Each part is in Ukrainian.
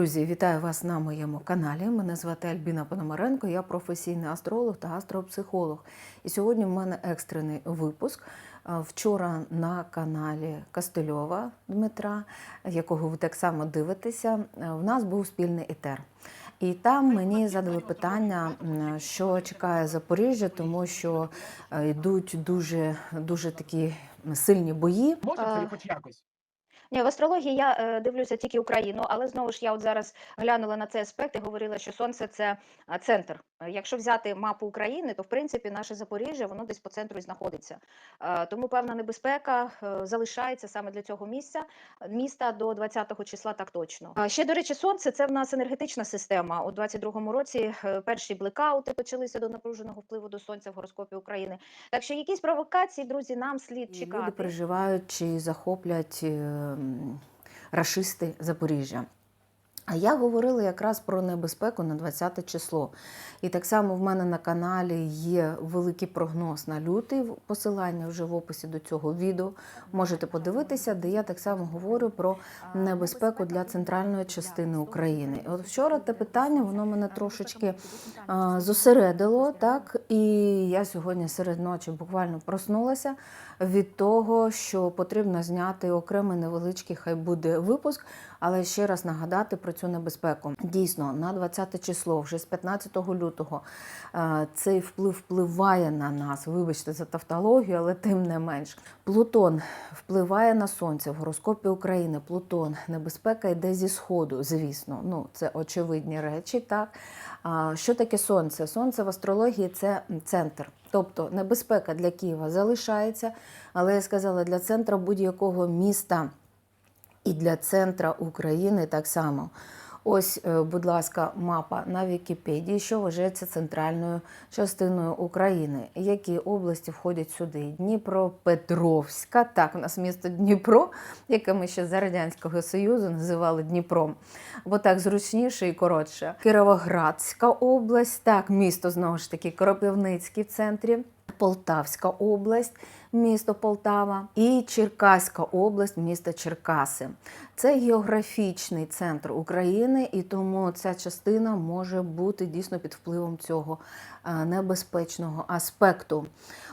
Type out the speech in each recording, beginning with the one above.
Друзі, вітаю вас на моєму каналі. Мене звати Альбіна Пономаренко, я професійний астролог та астропсихолог. І сьогодні в мене екстрений випуск. Вчора на каналі Костельова Дмитра, якого ви так само дивитеся, в нас був спільний етер. І там мені задали питання, що чекає Запоріжжя, тому що йдуть дуже, дуже такі сильні бої. Може це хоч якось? Ні, в астрології я е, дивлюся тільки Україну, але знову ж я от зараз глянула на цей аспект і говорила, що сонце це центр. Е, Якщо взяти мапу України, то в принципі наше Запоріжжя воно десь по центру і знаходиться. Е, Тому певна небезпека е, залишається саме для цього місця міста до 20-го числа. Так точно. А ще до речі, сонце це в нас енергетична система. У 22-му році е, перші блекаути почалися до напруженого впливу до сонця в гороскопі України. Так що якісь провокації, друзі, нам слід чекати. Люди переживають, чи захоплять е, рашисти Запоріжжя. А я говорила якраз про небезпеку на 20 число. І так само в мене на каналі є великий прогноз на лютий. Посилання вже в описі до цього відео. Можете подивитися, де я так само говорю про небезпеку для центральної частини України. І От вчора те питання воно мене трошечки а, зосередило, так і я сьогодні серед ночі буквально проснулася від того, що потрібно зняти окремий невеличкий, хай буде випуск, але ще раз нагадати про цю небезпеку. Дійсно, на 20 число, вже з 15 лютого, е, цей вплив впливає на нас. Вибачте за тавтологію, але тим не менш. Плутон впливає на сонце в гороскопі України. Плутон, небезпека йде зі сходу, звісно. Ну це очевидні речі. Так що таке сонце? Сонце в астрології це центр. Тобто небезпека для Києва залишається, але я сказала для центра будь-якого міста і для центра України так само. Ось, е, будь ласка, мапа на Вікіпедії, що вважається центральною частиною України. Які області входять сюди? Дніпропетровська, так, у нас місто Дніпро, яке ми ще за Радянського Союзу називали Дніпром, бо так зручніше і коротше. Кіровоградська область, так, місто знову ж таки Кропивницький в центрі. Полтавська область, місто Полтава, і Черкаська область, місто Черкаси. Це географічний центр України, і тому ця частина може бути дійсно під впливом цього е, небезпечного аспекту.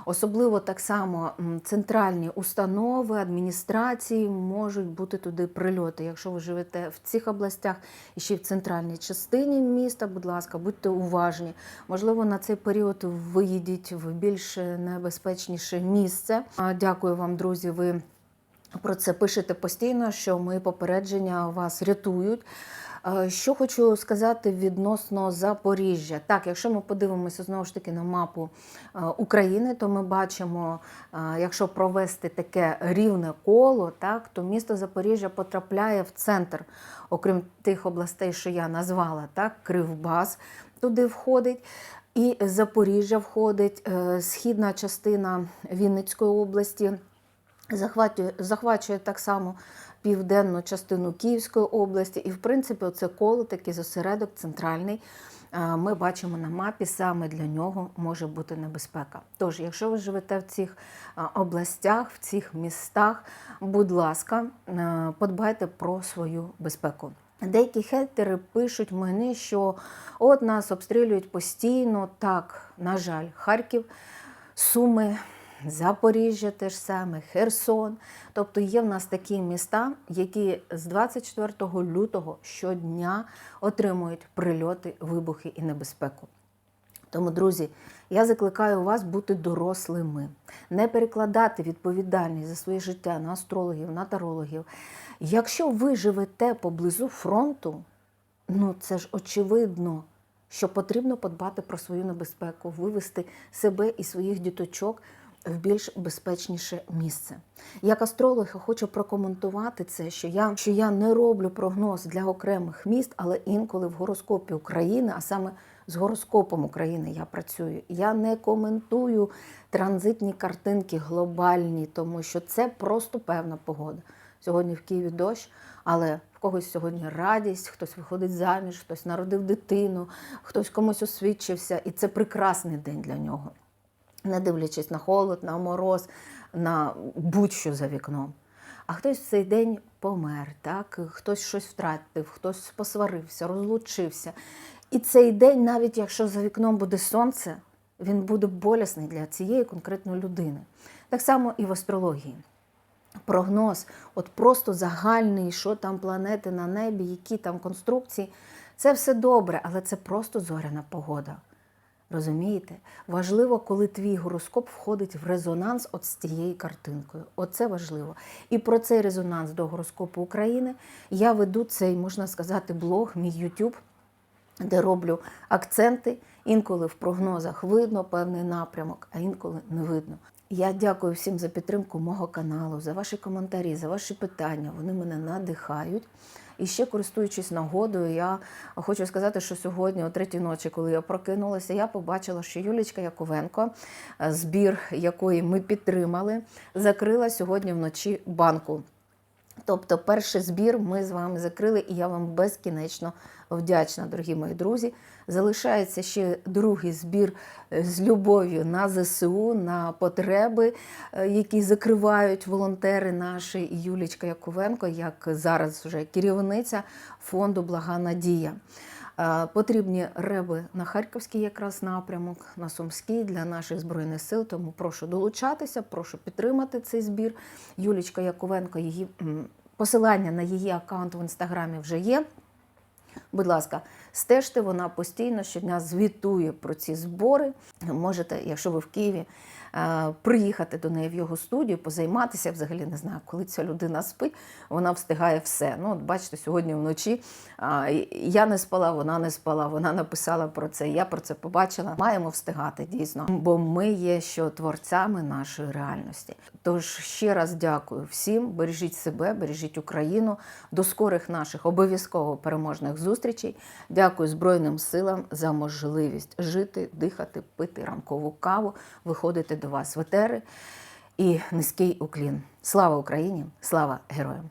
Особливо так само центральні установи, адміністрації можуть бути туди прильоти. Якщо ви живете в цих областях і ще в центральній частині міста, будь ласка, будьте уважні. Можливо, на цей період виїдіть в більш небезпечніше місце. Дякую вам, друзі. Ви про це пишете постійно, що мої попередження вас рятують. Що хочу сказати відносно Запоріжжя. Так, якщо ми подивимося знову ж таки на мапу України, то ми бачимо, якщо провести таке рівне коло, так, то місто Запоріжжя потрапляє в центр, окрім тих областей, що я назвала, так, Кривбас туди входить. І Запоріжжя входить, е, східна частина Вінницької області захвачує, захвачує так само південну частину Київської області. І, в принципі, це коло такий зосередок центральний. е, Ми бачимо на мапі, саме для нього може бути небезпека. Тож, якщо ви живете в цих е, областях, в цих містах, будь ласка, подбайте про свою безпеку. Деякі хейтери пишуть мені, що от нас обстрілюють постійно. Так, на жаль, Харків, Суми, Запоріжжя теж саме, Херсон. Тобто є в нас такі міста, які з 24 лютого щодня отримують прильоти, вибухи і небезпеку. Тому, друзі, я закликаю вас бути дорослими, не перекладати відповідальність за своє життя на астрологів, на тарологів. Якщо ви живете поблизу фронту, ну це ж очевидно, що потрібно подбати про свою небезпеку, вивести себе і своїх діточок в більш безпечніше місце. Як астролог я хочу прокоментувати це, що я, що я не роблю прогноз для окремих міст, але інколи в гороскопі України, а саме з гороскопом України я працюю. Я не коментую транзитні картинки глобальні, тому що це просто певна погода. Сьогодні в Києві дощ, але в когось сьогодні радість, хтось виходить заміж, хтось народив дитину, хтось комусь освідчився, і це прекрасний день для нього не дивлячись на холод, на мороз, на будь-що за вікном. а хтось в цей день помер, так? хтось щось втратив, хтось посварився, розлучився. І цей день, навіть якщо за вікном буде сонце, він буде болісний для цієї конкретної людини. Так само і в астрології. Прогноз, от просто загальний, що там планети на небі, які там конструкції, це все добре, але це просто зоряна погода. Розумієте? Важливо, коли твій гороскоп входить в резонанс от з цією картинкою. Оце важливо. І про цей резонанс до гороскопу України я веду цей, можна сказати, блог, мій YouTube, де роблю акценти. Інколи в прогнозах видно певний напрямок, а інколи не видно. Я дякую всім за підтримку мого каналу, за ваші коментарі, за ваші питання. Вони мене надихають. І ще користуючись нагодою, я хочу сказати, що сьогодні, о третій ночі, коли я прокинулася, я побачила, що Юлічка Яковенко, е, збір якої ми підтримали, закрила сьогодні вночі банку. Тобто, перший збір ми з вами закрили, і я вам безкінечно вдячна, дорогі мої друзі. Залишається ще другий збір е, з любов'ю на ЗСУ, на потреби, е, які закривають волонтери наші Юлічка Яковенко, як зараз вже керівниця фонду Блага Надія. Е, Потрібні реби на Харківський якраз напрямок, на Сумський для наших збройних сил. Тому прошу долучатися, прошу підтримати цей збір. Юлічка Яковенко, її посилання на її аккаунт в інстаграмі вже є. Будь ласка, стежте, вона постійно щодня звітує про ці збори. Можете, якщо ви в Києві, приїхати до неї в його студію, позайматися. Взагалі не знаю, коли ця людина спить, вона встигає все. Ну, от бачите, сьогодні вночі я не спала, вона не спала. Вона написала про це. Я про це побачила. Маємо встигати дійсно, бо ми є що творцями нашої реальності. Тож ще раз дякую всім. Бережіть себе, бережіть Україну. До скорих наших обов'язково переможних зустрічей. Дякую Збройним силам за можливість жити, дихати, пити ранкову каву, виходити до вас ветери, і низький уклін. Слава Україні! Слава героям!